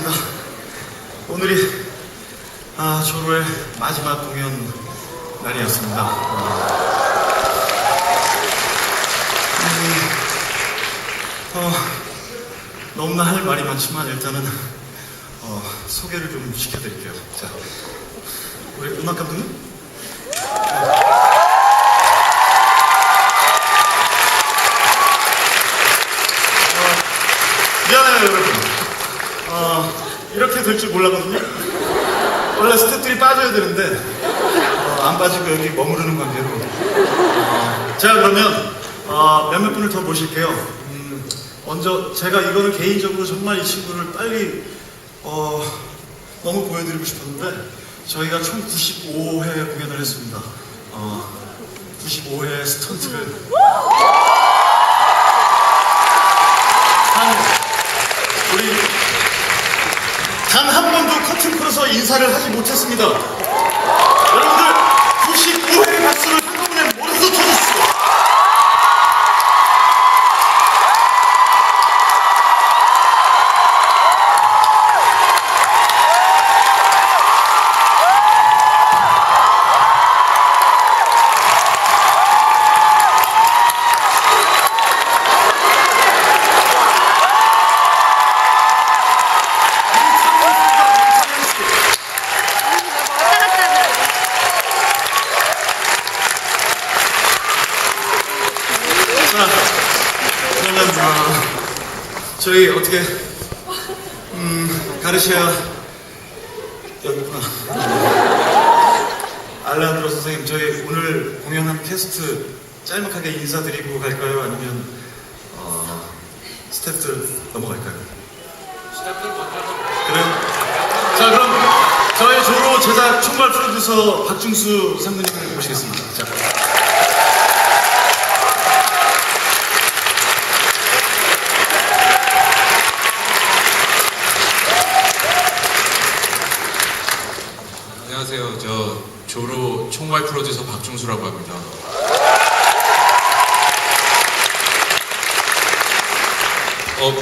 감사드립니다. 오늘이 아, 조로의 마지막 공연 날이었습니다. 음, 어, 너무나 할 말이 많지만 일단은 어, 소개를 좀 시켜드릴게요. 자, 우리 음악 감독님? 어, 미안해요, 여러분. 어, 이렇게 될 줄 몰랐거든요. 원래 스태프들이 빠져야 되는데 어, 안 빠지고 여기 머무르는 관계로. 어, 제가 그러면 어, 몇몇 분을 더 모실게요. 음, 먼저 제가 이거는 개인적으로 정말 이 친구를 빨리 어, 너무 보여드리고 싶었는데 저희가 총 95회 공연을 했습니다. 어, 95회 스턴트를 한 우리 단 한 번도 인사를 하지 못했습니다. 여러분들 95회 박수를 어, 저희 어떻게 음, 가르시아 여기구나. 알레한드로 선생님, 저희 오늘 공연한 캐스트 짤막하게 인사드리고 갈까요? 아니면 어, 스태프들 넘어갈까요? 그래요? 자, 그럼 저희 조로 제작 총괄 프로듀서 박중수 상무님을 모시겠습니다. 자. 안녕하세요. 저 총괄 프로듀서 박중수라고 합니다. 어,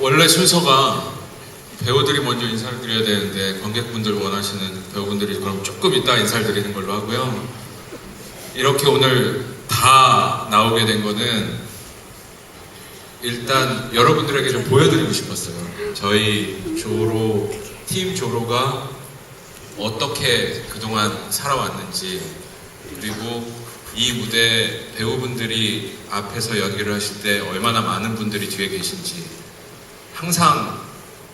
원래 순서가 배우들이 먼저 인사를 드려야 되는데 관객분들 원하시는 배우분들이 그럼 조금 이따 인사를 드리는 걸로 하고요. 이렇게 오늘 다 나오게 된 거는 일단 여러분들에게 좀 보여드리고 싶었어요. 저희 조로, 팀 조로가 어떻게 그동안 살아왔는지 그리고 이 무대 배우분들이 앞에서 연기를 하실 때 얼마나 많은 분들이 뒤에 계신지. 항상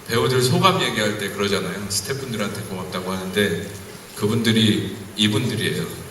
배우들 소감 얘기할 때 그러잖아요. 스태프분들한테 고맙다고 하는데 그분들이 이분들이에요